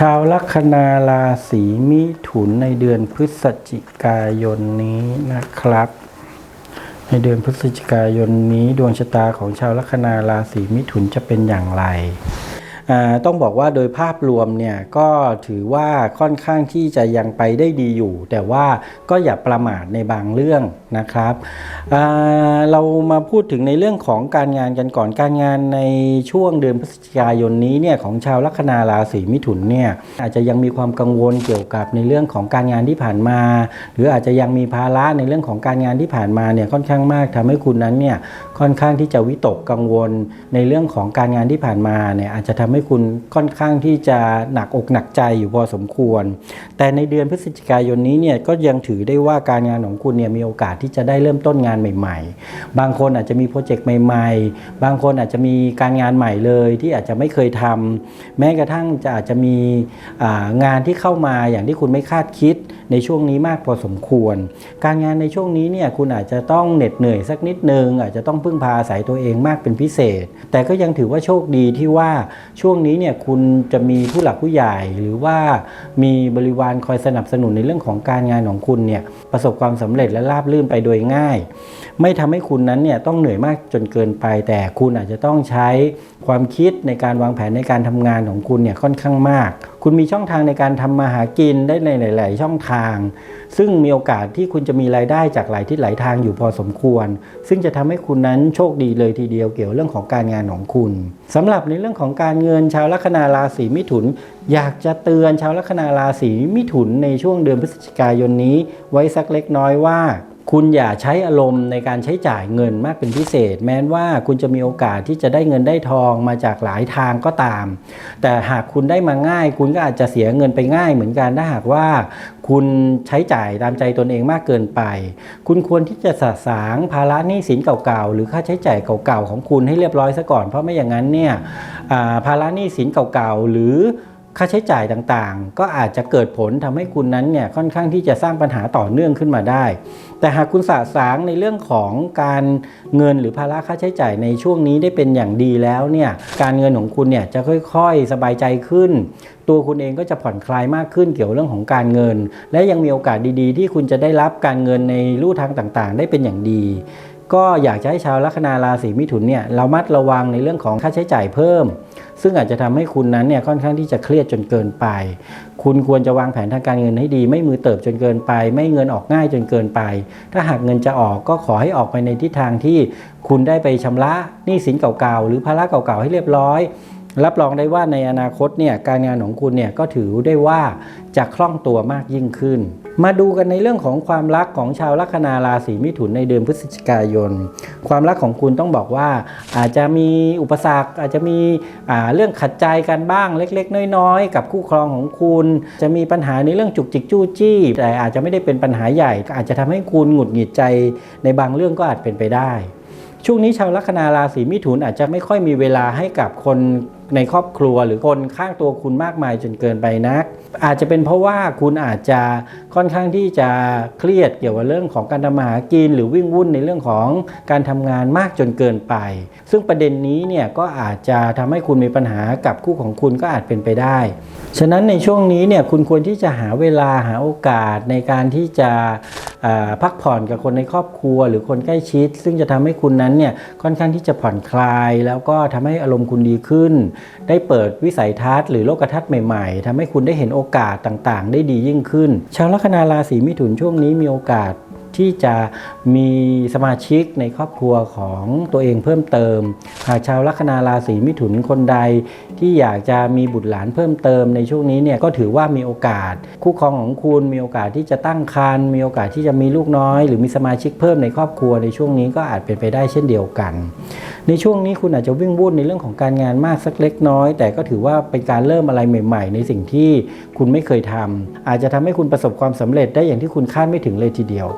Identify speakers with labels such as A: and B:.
A: ชาวลัคนาราศีมิถุนในเดือนพฤศจิกายนนี้นะครับ ในเดือนพฤศจิกายนนี้ดวงชะตาของชาวลัคนาราศีมิถุนจะเป็นอย่างไร ต้องบอกว่าโดยภาพรวมเนี่ยก็ถือว่าค่อนข้างที่จะยังไปได้ดีอยู่ แต่ว่าก็อย่าประมาทในบางเรื่องนะครับเรามาพูดถึงในเรื่องของการงานกันก่อนการงานในช่วงเดือนพฤศจิกายนนี้เนี่ยของชาวลัคนาราศีมิถุนเนี่ยอาจจะยังมีความกังวลเกี่ยวกับในเรื่องของการงานที่ผ่านมา หรืออาจจะยังมีภาระในเรื่องของการงานที่ผ่านมาเนี่ยค่อนข้างมากทำให้คุณนั้นเนี่ยค่อนข้างที่จะวิตกกังวลในเรื่องของการงานที่ผ่านมาเนี่ยอาจจะทำให้คุณค่อนข้างที่จะหนักอกหนักใจอยู่พอสมควร แต่ในเดือนพฤศจิกายนนี้เนี่ยก็ยังถือได้ว่าการงานของคุณเนี่ยมีโอกาสที่จะได้เริ่มต้นงานใหม่ ๆ บางคนอาจจะมีโปรเจกต์ใหม่ ๆ บางคนอาจจะมีการงานใหม่เลยที่อาจจะไม่เคยทำแม้กระทั่งจะอาจจะมีงานที่เข้ามาอย่างที่คุณไม่คาดคิดในช่วงนี้มากพอสมควร การงานในช่วงนี้เนี่ยคุณอาจจะต้องเหน็ดเหนื่อยสักนิดนึง อาจจะต้องพึ่งพาอาศัยตัวเองมากเป็นพิเศษ แต่ก็ยังถือว่าโชคดีที่ว่าช่วงนี้เนี่ยคุณจะมีผู้หลักผู้ใหญ่หรือว่ามีบริวารคอยสนับสนุนในเรื่องของการงานของคุณเนี่ยประสบความสำเร็จและราบรื่นไปโดยง่าย ไม่ทำให้คุณนั้นเนี่ยต้องเหนื่อยมากจนเกินไป แต่คุณอาจจะต้องใช้ความคิดในการวางแผนในการทำงานของคุณเนี่ยค่อนข้างมาก คุณมีช่องทางในการทำมาหากินได้ในหลาย ๆ ช่องทาง ซึ่งมีโอกาสที่คุณจะมีรายได้จากหลายที่หลายทางอยู่พอสมควร ซึ่งจะทำให้คุณนั้นโชคดีเลยทีเดียวเกี่ยวเรื่องของการงานของคุณสำหรับในเรื่องของการเงินชาวลัคนาราศีมิถุน อยากจะเตือนชาวลัคนาราศีมิถุนในช่วงเดือนพฤศจิกายนนี้ ไว้สักเล็กน้อยว่า คุณอย่าใช้อารมณ์ในการใช้จ่ายเงินมากเป็นพิเศษ แม้ว่าคุณจะมีโอกาสที่จะได้เงินได้ทองมาจากหลายทางก็ตาม แต่หากคุณได้มาง่าย คุณก็อาจจะเสียเงินไปง่ายเหมือนกันถ้าหากว่า คุณใช้จ่ายตามใจตนเองมากเกินไป คุณควรที่จะสะสางภาระหนี้สินเก่าๆหรือค่าใช้จ่ายเก่าๆของคุณให้เรียบร้อยซะก่อนเพราะไม่อย่างนั้นเนี่ยภาระหนี้สินเก่าๆหรือ ค่าใช้จ่ายต่างๆ ก็อาจจะเกิดผลทำให้คุณนั้นเนี่ยค่อนข้างที่จะสร้างปัญหาต่อเนื่องขึ้นมาได้ แต่หากคุณสะสางในเรื่องของการเงินหรือภาระค่าใช้จ่ายในช่วงนี้ได้เป็นอย่างดีแล้วเนี่ยการเงินของคุณเนี่ยจะค่อยๆ สบายใจขึ้น ตัวคุณเองก็จะผ่อนคลายมากขึ้นเกี่ยวเรื่องของการเงิน และยังมีโอกาสดีๆ ที่คุณจะได้รับการเงินในรูทางต่างๆ ได้เป็นอย่างดี ก็อยากจะให้ชาวลัคนาราศีมิถุนเนี่ยเรามัดระวังในเรื่องของค่าใช้จ่ายเพิ่ม ซึ่งอาจจะทำให้คุณนั้นเนี่ยค่อนข้างที่จะเครียดจนเกินไป คุณควรจะวางแผนทางการเงินให้ดี ไม่มือเติบจนเกินไป ไม่เงินออกง่ายจนเกินไป ถ้าหากเงินจะออกก็ขอให้ออกไปในทิศทางที่คุณได้ไปชำระหนี้สินเก่าๆหรือภาระเก่าๆให้เรียบร้อย รับรองได้ว่าในอนาคตเนี่ยการงานของคุณเนี่ยก็ถือได้ว่าจะคล่องตัวมากยิ่งขึ้น มาดูกันในเรื่องของความรักของชาวลัคนาราศีมิถุนในเดือนพฤศจิกายน ความรักของคุณต้องบอกว่า อาจจะมีอุปสรรค อาจจะมีเรื่องขัดใจกันบ้างเล็ก ๆ น้อย ๆ กับคู่ครองของคุณ จะมีปัญหาในเรื่องจุกจิกจู้จี้แต่อาจจะไม่ได้เป็นปัญหาใหญ่ อาจจะทำให้คุณหงุดหงิดใจ ในบางเรื่องก็อาจเป็นไปได้ช่วงนี้ชาวลัคนาราศีมิถุนอาจจะไม่ค่อยมีเวลาให้กับคน ในครอบครัวหรือคนข้างตัวคุณมากมายจนเกินไปนัก อาจจะเป็นเพราะว่าคุณอาจจะค่อนข้างที่จะเครียดเกี่ยวกับเรื่องของการทำมาหากิน หรือวิ่งวุ่นในเรื่องของการทำงานมากจนเกินไป ซึ่งประเด็นนี้เนี่ยก็อาจจะทำให้คุณมีปัญหากับคู่ของคุณก็อาจเป็นไปได้ ฉะนั้นในช่วงนี้เนี่ยคุณควรที่จะหาเวลาหาโอกาสในการที่จะพักผ่อนกับคนในครอบครัว หรือคนใกล้ชิด ซึ่งจะทำให้คุณนั้นเนี่ยค่อนข้างที่จะผ่อนคลาย แล้วก็ทำให้อารมณ์คุณดีขึ้นได้เปิดวิสัยทัศน์หรือโลกทัศน์ใหม่ๆทำให้คุณได้เห็นโอกาสต่างๆ ได้ดียิ่งขึ้น ชาวลัคนาราศีมิถุนช่วงนี้มีโอกาส ที่จะมีสมาชิกในครอบครัวของตัวเองเพิ่มเติม หากชาวลัคนาราศีมิถุนคนใด ที่อยากจะมีบุตรหลานเพิ่มเติมในช่วงนี้เนี่ยก็ถือว่ามีโอกาส คู่ครองของคุณมีโอกาสที่จะตั้งครรภ์มีโอกาสที่จะมีลูกน้อย หรือมีสมาชิกเพิ่มในครอบครัวในช่วงนี้ก็อาจเป็นไปได้เช่นเดียวกัน ในช่วงนี้คุณอาจจะวิ่งวุ่นในเรื่องของการงานมากสักเล็กน้อย แต่ก็ถือว่าเป็นการเริ่มอะไรใหม่ ๆ ในสิ่งที่คุณไม่เคยทำอาจจะทำให้คุณประสบความสำเร็จได้อย่างที่คุณคาดไม่ถึงเลยทีเดียว